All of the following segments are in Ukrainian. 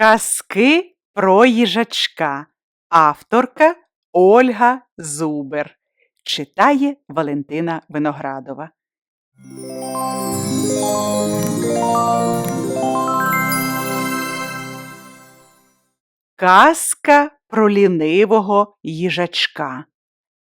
Казки про їжачка. Авторка Ольга Зубер. Читає Валентина Виноградова. Казка про лінивого їжачка.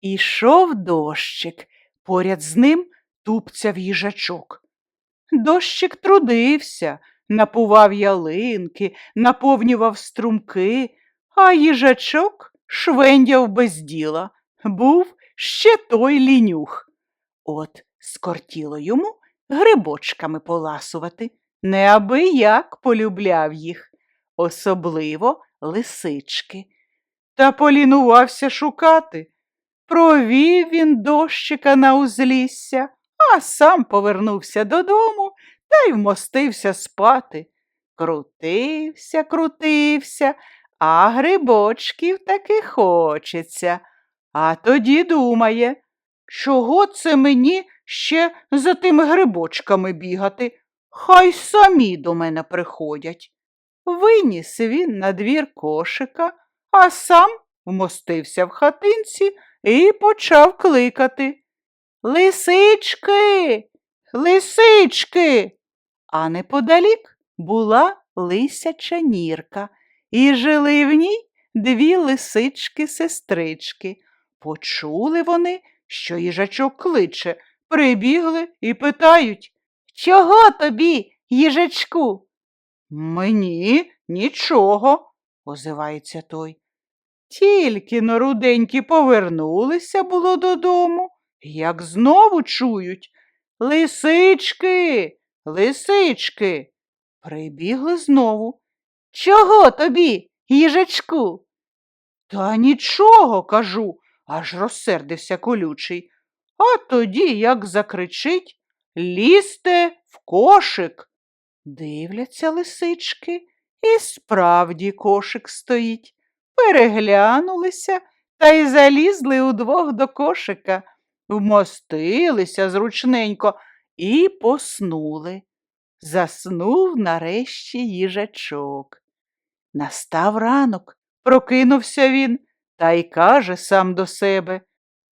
Ішов дощик, поряд з ним тупцяв їжачок. Дощик трудився, напував ялинки, наповнював струмки, а їжачок швендяв без діла, був ще той лінюх. От скортіло йому грибочками поласувати, неабияк полюбляв їх, особливо лисички. Та полінувався шукати. Провів він дощика на узлісся, а сам повернувся додому та й вмостився спати. Крутився, крутився, а грибочків таки хочеться. А тоді думає, чого це мені ще за тими грибочками бігати? Хай самі до мене приходять. Виніс він на двір кошика, а сам вмостився в хатинці і почав кликати. Лисички, лисички. А неподалік була лисяча нірка, і жили в ній дві лисички-сестрички. Почули вони, що їжачок кличе, прибігли і питають Чого тобі, їжачку? Мені нічого, озивається той. Тільки но руденькі повернулися було додому, як знову чують Лисички, лисички. Прибігли знову. Чого тобі, їжачку? Та нічого, кажу, аж розсердився колючий. А тоді, як закричить, лізьте в кошик. Дивляться лисички, і справді кошик стоїть. Переглянулися та й залізли удвох до кошика, вмостилися зручненько і поснули. Заснув нарешті їжачок. Настав ранок, прокинувся він та й каже сам до себе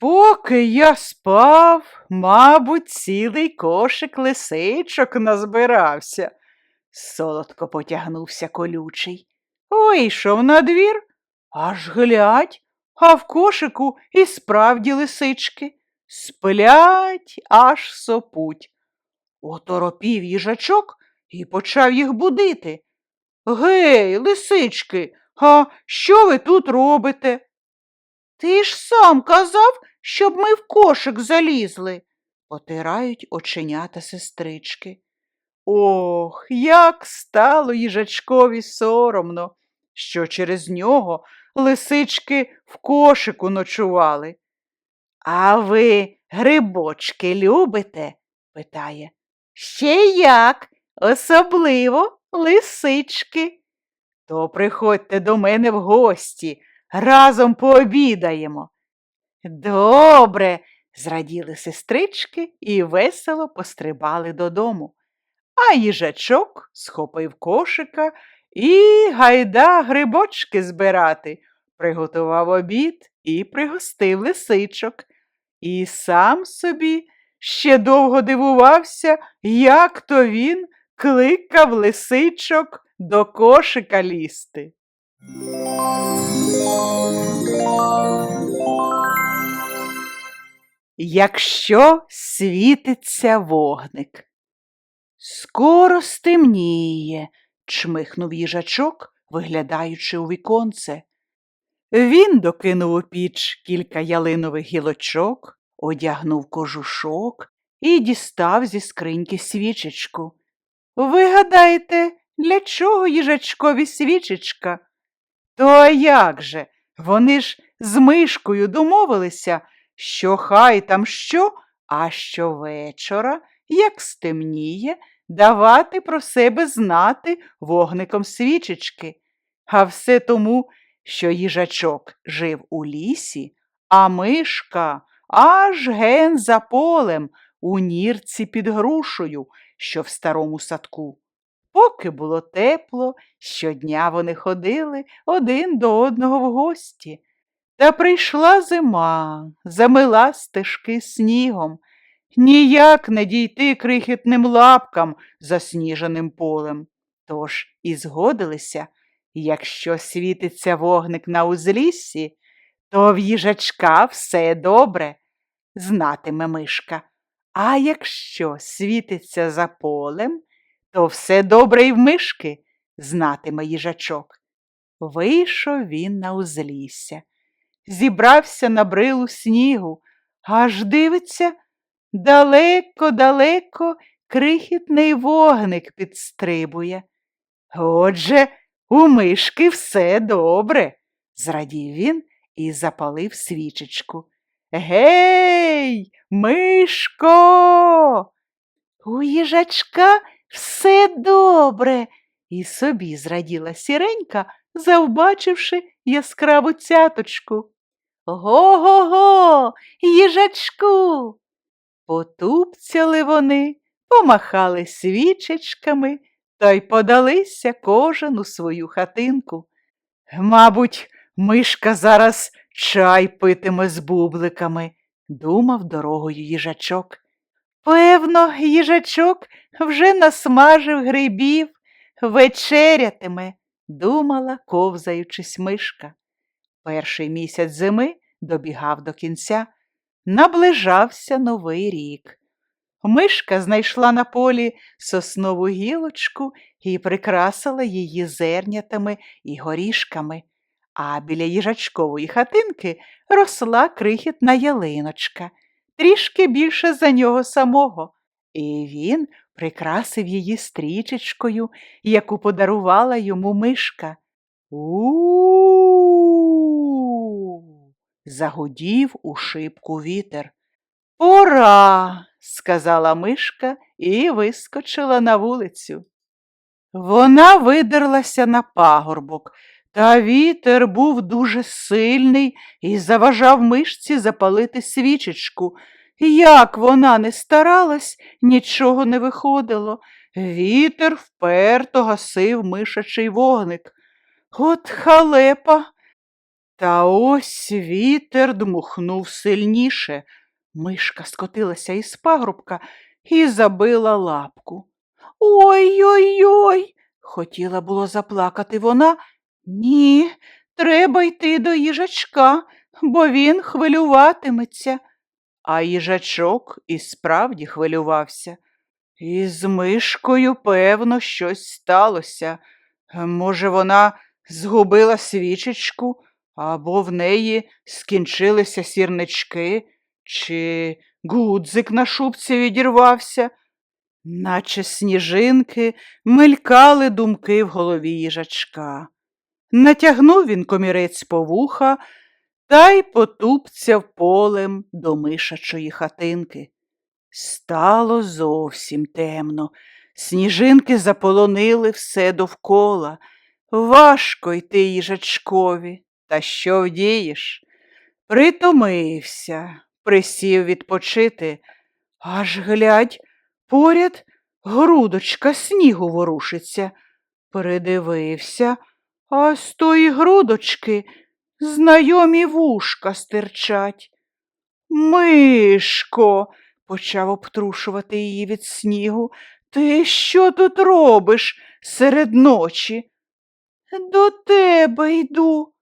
Поки я спав, мабуть, цілий кошик лисичок назбирався. Солодко потягнувся колючий. Вийшов на двір, аж глядь, а в кошику і справді лисички. Сплять, аж сопуть. Оторопів їжачок і почав їх будити. Гей, лисички, а що ви тут робите? Ти ж сам казав, щоб ми в кошик залізли, потирають оченята сестрички. Ох, як стало їжачкові соромно, що через нього лисички в кошику ночували. А ви грибочки любите? питає. Ще як, особливо лисички. То приходьте до мене в гості, разом пообідаємо. Добре, зраділи сестрички і весело пострибали додому. А їжачок схопив кошика і гайда грибочки збирати, приготував обід і пригостив лисичок. І сам собі ще довго дивувався, як то він кликав лисичок до кошика лізти. Якщо світиться вогник. Скоро стемніє, чмихнув їжачок, виглядаючи у віконце. Він докинув у піч кілька ялинових гілочок, одягнув кожушок і дістав зі скриньки свічечку. Ви гадаєте, для чого їжачкові свічечка? То як же? Вони ж з мишкою домовилися, що хай там що, а щовечора, як стемніє, давати про себе знати вогником свічечки. А все тому, що їжачок жив у лісі, а мишка аж ген за полем у нірці під грушею, що в старому садку. Поки було тепло, щодня вони ходили один до одного в гості. Та прийшла зима, замила стежки снігом. Ніяк не дійти крихітним лапкам засніженим полем. Тож і згодилися, якщо світиться вогник на узліссі, то в їжачка все добре, знатиме мишка. А якщо світиться за полем, то все добре і в мишки, знатиме їжачок. Вийшов він на узлісся, зібрався на брилу снігу, аж дивиться, далеко-далеко крихітний вогник підстрибує. Отже, у мишки все добре, зрадів він і запалив свічечку. Гей, мишко! У їжачка все добре, і собі зраділа сіренька, завбачивши яскраву цяточку. Го-го-го, їжачку. Потупцяли вони, помахали свічечками та й подалися кожен у свою хатинку. Мабуть, мишка зараз чай питиме з бубликами, думав дорогою їжачок. Певно, їжачок вже насмажив грибів, вечерятиме, думала, ковзаючись мишка. Перший місяць зими добігав до кінця, наближався новий рік. Мишка знайшла на полі соснову гілочку і прикрасила її зернятами і горішками, а біля їжачкової хатинки росла крихітна ялиночка, трішки більше за нього самого, і він прикрасив її стрічечкою, яку подарувала йому мишка. У. Загудів у шибку вітер. Пора, сказала мишка і вискочила на вулицю. Вона видерлася на пагорбок, та вітер був дуже сильний і заважав мишці запалити свічечку. Як вона не старалась, нічого не виходило. Вітер вперто гасив мишачий вогник. От халепа. Та ось вітер дмухнув сильніше. Мишка скотилася із пагрубка і забила лапку. Ой-ой-ой, хотіла було заплакати вона. Ні, треба йти до їжачка, бо він хвилюватиметься. А їжачок і справді хвилювався. І з мишкою, певно, щось сталося. Може, вона згубила свічечку, або в неї скінчилися сірнички, чи гудзик на шубці відірвався, наче сніжинки мелькали думки в голові їжачка. Натягнув він комірець по вуха та й потупцяв полем до мишачої хатинки. Стало зовсім темно. Сніжинки заполонили все довкола. Важко йти їжачкові, та що вдієш? Притомився, присів відпочити, аж глядь, поряд грудочка снігу ворушиться. Придивився, а з тої грудочки знайомі вушка стирчать. Мишко, почав обтрушувати її від снігу. Ти що тут робиш серед ночі? До тебе йду.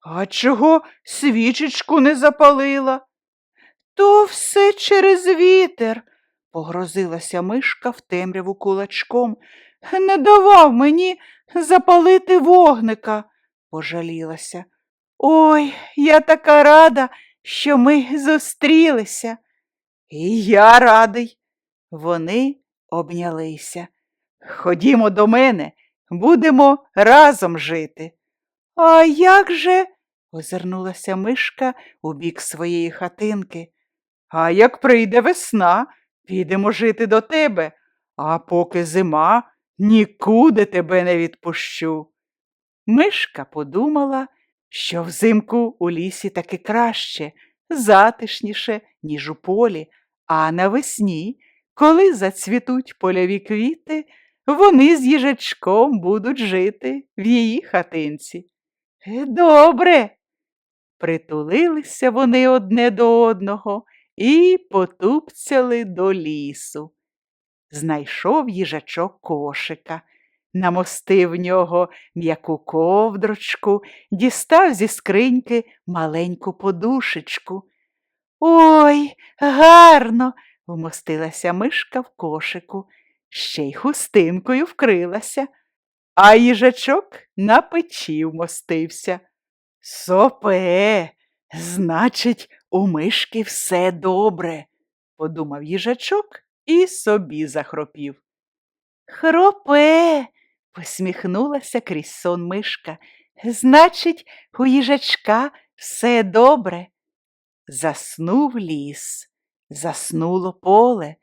А чого свічечку не запалила? То все через вітер, погрозилася мишка в темряву кулачком. Не давав мені запалити вогника, пожалілася. Ой, я така рада, що ми зустрілися. І я радий. Вони обнялися. Ходімо до мене, будемо разом жити. А як же? озирнулася мишка у бік своєї хатинки. А як прийде весна, підемо жити до тебе, а поки зима, нікуди тебе не відпущу. Мишка подумала, що взимку у лісі таки краще, затишніше, ніж у полі, а навесні, коли зацвітуть польові квіти, вони з їжачком будуть жити в її хатинці. «Е, Добре. Притулилися вони одне до одного і потупцяли до лісу. Знайшов їжачок кошика, намостив нього м'яку ковдрочку, дістав зі скриньки маленьку подушечку. Ой, гарно, вмостилася мишка в кошику, ще й хустинкою вкрилася, а їжачок на печі вмостився. Сопе, значить, у мишки все добре, подумав їжачок і собі захропів. Хропе, посміхнулася крізь сон мишка. Значить, у їжачка все добре. Заснув ліс, заснуло поле,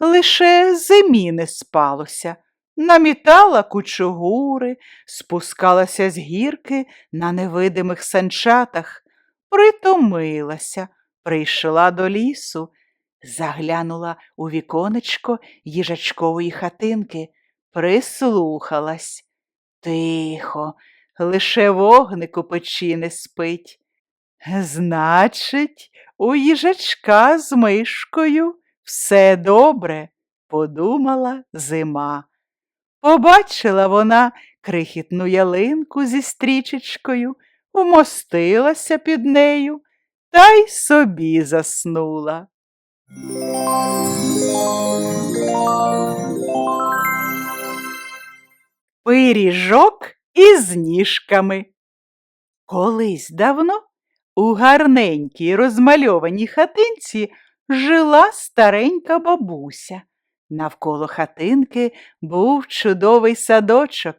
лише зимі не спалося, намітала кучугури, спускалася з гірки на невидимих санчатах, притомилася, прийшла до лісу, заглянула у віконечко їжачкової хатинки, прислухалась. Тихо, лише вогник у печі не спить. Значить, у їжачка з мишкою все добре, подумала зима. Побачила вона крихітну ялинку зі стрічечкою, вмостилася під нею та й собі заснула. Пиріжок із ніжками. Колись давно у гарненькій розмальованій хатинці жила старенька бабуся. Навколо хатинки був чудовий садочок.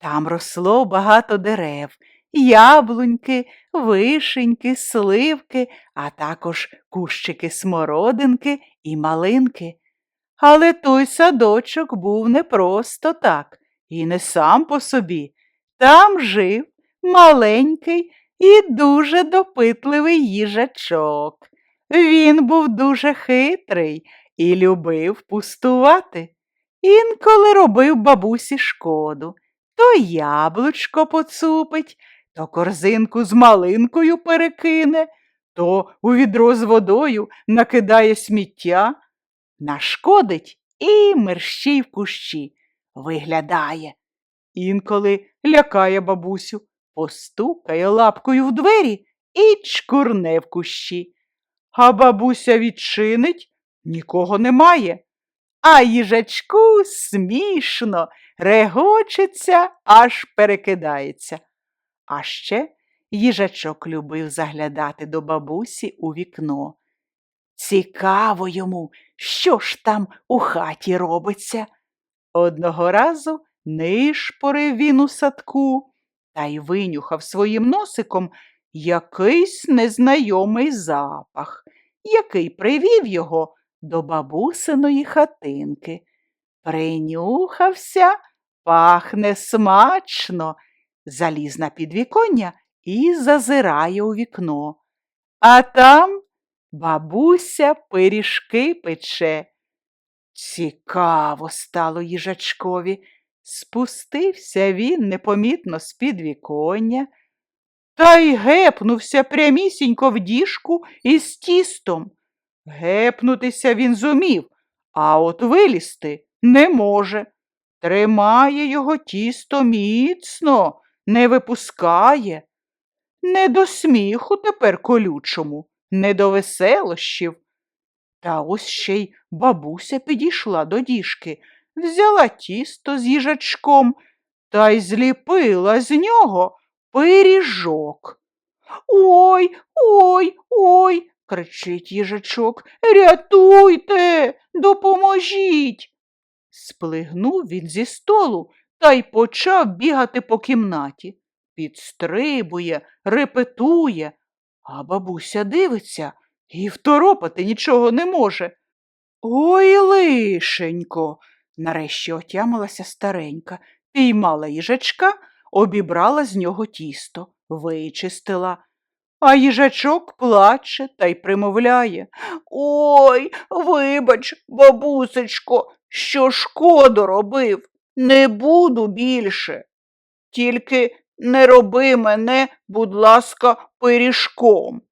Там росло багато дерев, яблуньки, вишеньки, сливки, а також кущики смородинки і малинки. Але той садочок був не просто так і не сам по собі. Там жив маленький і дуже допитливий їжачок. Він був дуже хитрий і любив пустувати. Інколи робив бабусі шкоду. То яблучко поцупить, то корзинку з малинкою перекине, то у відро з водою накидає сміття, нашкодить і мерщій в кущі виглядає. Інколи лякає бабусю, постукає лапкою в двері і чкурне в кущі. А бабуся відчинить нікого немає. А їжачку смішно, регочеться, аж перекидається. А ще їжачок любив заглядати до бабусі у вікно. Цікаво йому, що ж там у хаті робиться. Одного разу нишпорив він у садку та й винюхав своїм носиком якийсь незнайомий запах, який привів його до бабусиної хатинки. Принюхався, пахне смачно, заліз на підвіконня і зазирає у вікно. А там бабуся пиріжки пече. Цікаво стало їжачкові. Спустився він непомітно з підвіконня та й гепнувся прямісінько в діжку із тістом. Гепнутися він зумів, а от вилізти не може. Тримає його тісто міцно, не випускає. Не до сміху тепер колючому, не до веселощів. Та ось ще й бабуся підійшла до діжки, взяла тісто з їжачком та й зліпила з нього пиріжок. Ой, ой, ой, кричить їжачок. Рятуйте, допоможіть. Сплигнув він зі столу та й почав бігати по кімнаті. Підстрибує, репетує, а бабуся дивиться і второпати нічого не може. Ой, лишенько, нарешті отямилася старенька, піймала їжачка, обібрала з нього тісто, вичистила. А їжачок плаче та й примовляє. Ой, вибач, бабусечко, що шкоду робив. Не буду більше. Тільки не роби мене, будь ласка, пиріжком.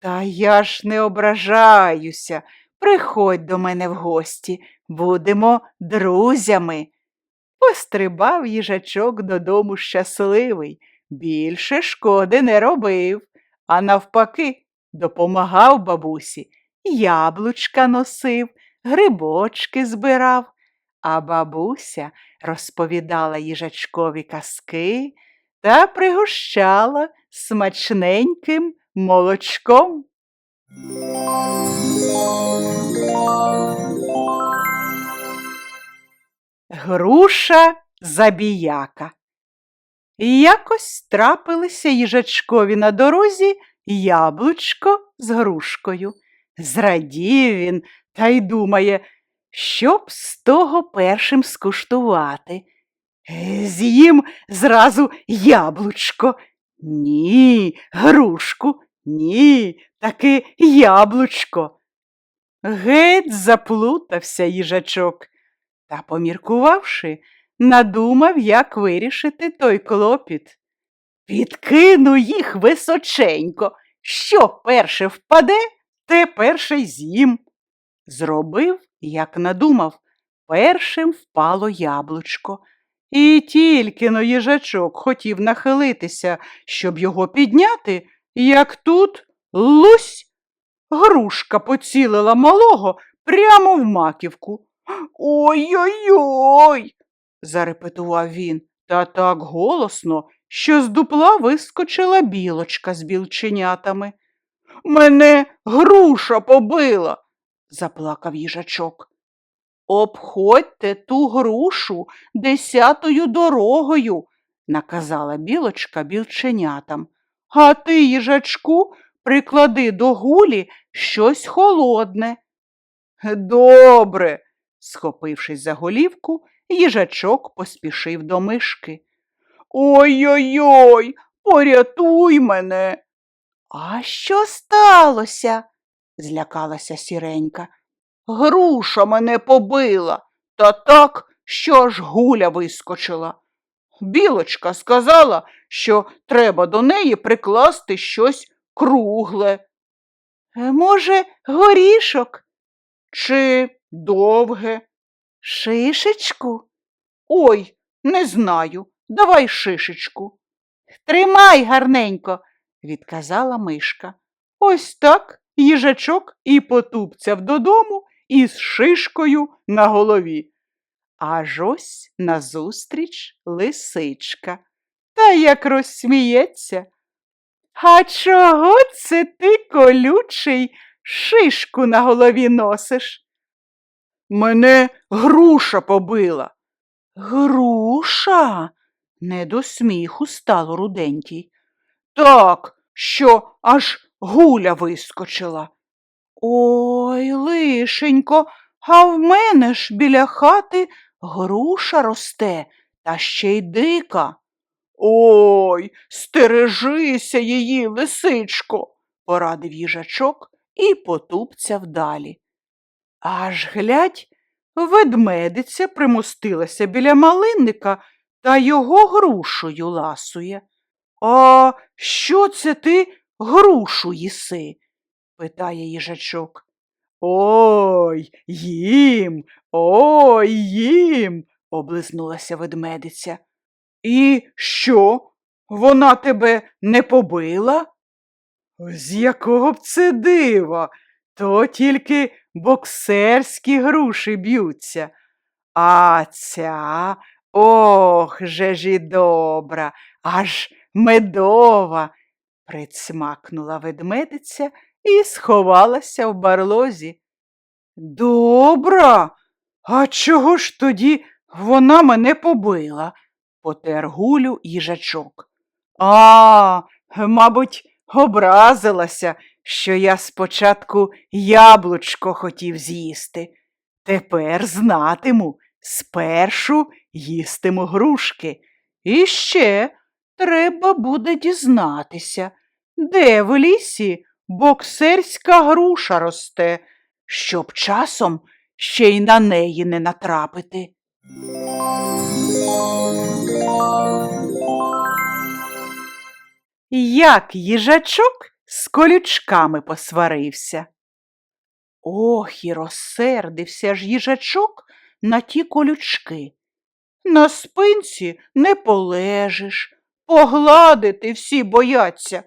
Та я ж не ображаюся. Приходь до мене в гості, будемо друзями. Пострибав їжачок додому щасливий, більше шкоди не робив, а навпаки, допомагав бабусі, яблучка носив, грибочки збирав, а бабуся розповідала їжачкові казки та пригощала смачненьким молочком. Груша забіяка. Якось трапилися їжачкові на дорозі яблучко з грушкою. Зрадів він та й думає, що б з того першим скуштувати. Е, З'їм зразу яблучко. Ні, грушку, ні, таки яблучко. Геть заплутався їжачок та, поміркувавши, надумав, як вирішити той клопіт. Підкину їх височенько. Що перше впаде, те перше з'їм. Зробив, як надумав, першим впало яблучко. І тільки но їжачок хотів нахилитися, щоб його підняти, як тут лусь. Грушка поцілила малого прямо в маківку. Ой-ой-ой, зарепетував він, та так голосно, що з дупла вискочила білочка з білченятами. Мене груша побила, заплакав їжачок. Обходьте ту грушу десятою дорогою, наказала білочка білченятам. А ти, їжачку, приклади до гулі щось холодне. Добре, схопившись за голівку, їжачок поспішив до мишки. Ой-ой-ой, порятуй мене. А що сталося? Злякалася сіренька. Груша мене побила, та так, що аж гуля вискочила. Білочка сказала, що треба до неї прикласти щось кругле. «Е, Може, горішок? Чи довге? Шишечку? Ой, не знаю. Давай шишечку. Тримай гарненько, відказала мишка. Ось так їжачок і потупцяв додому із шишкою на голові. Аж ось назустріч лисичка. Та як розсміється. А чого це ти, колючий, шишку на голові носиш? Мене груша побила. Груша? Не до сміху стало руденький. Так, що аж гуля вискочила. Ой, лишенько, а в мене ж біля хати груша росте, та ще й дика. Ой, стережися її, лисичко, порадив їжачок і потупцяв далі. Аж глядь, ведмедиця примостилася біля малинника та його грушою ласує. А що це ти грушу їси? питає їжачок. Ой, їм, ой, їм, облизнулася ведмедиця. І що? Вона тебе не побила? З якого б це дива? То тільки боксерські груші б'ються. А ця, ох, же ж і добра, аж медова, присмакнула ведмедиця і сховалася в барлозі. Добра, а чого ж тоді вона мене побила? потер гулю їжачок. А, мабуть, образилася, що я спочатку яблучко хотів з'їсти. Тепер знатиму, спершу їстиму грушки. І ще треба буде дізнатися, де в лісі боксерська груша росте, щоб часом ще й на неї не натрапити. Як їжачок з колючками посварився. Ох, і розсердився ж їжачок на ті колючки. На спинці не полежиш, погладити всі бояться.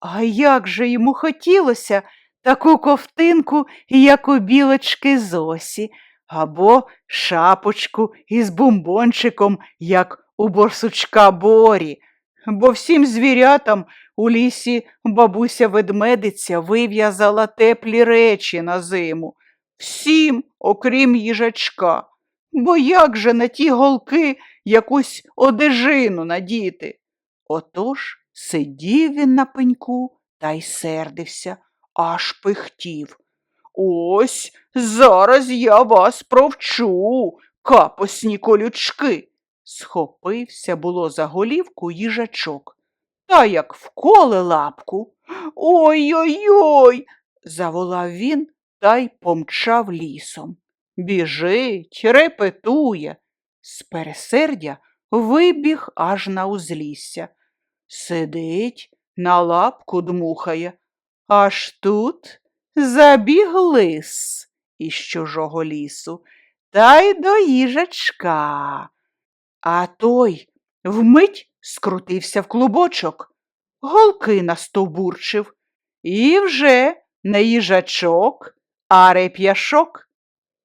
А як же йому хотілося таку ковтинку, як у білочки Зосі, або шапочку із бомбончиком, як у борсучка Борі, бо всім звірятам у лісі бабуся ведмедиця вив'язала теплі речі на зиму. Всім, окрім їжачка. Бо як же на ті голки якусь одежину надіти? Отож сидів він на пеньку та й сердився, аж пихтів. Ось зараз я вас провчу, капосні колючки. Схопився було за голівку їжачок. Та як вколе лапку. Ой-ой-ой. заволав він та й помчав лісом. Біжить, репетує. З пересердя вибіг аж на узлісся. Сидить, на лапку дмухає. Аж тут забіг лис із чужого лісу та й до їжачка. А той вмить скрутився в клубочок, голки настовбурчив, і вже не їжачок, а реп'яшок.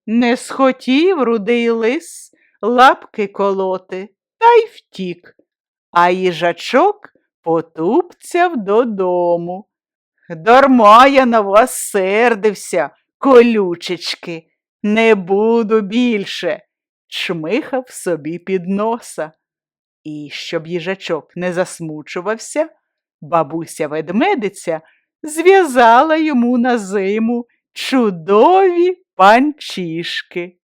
Не схотів рудий лис лапки колоти та й втік, а їжачок потупцяв додому. Дарма я на вас сердився, колючечки, не буду більше, чмихав собі під носа. І щоб їжачок не засмучувався, бабуся ведмедиця зв'язала йому на зиму чудові панчішки.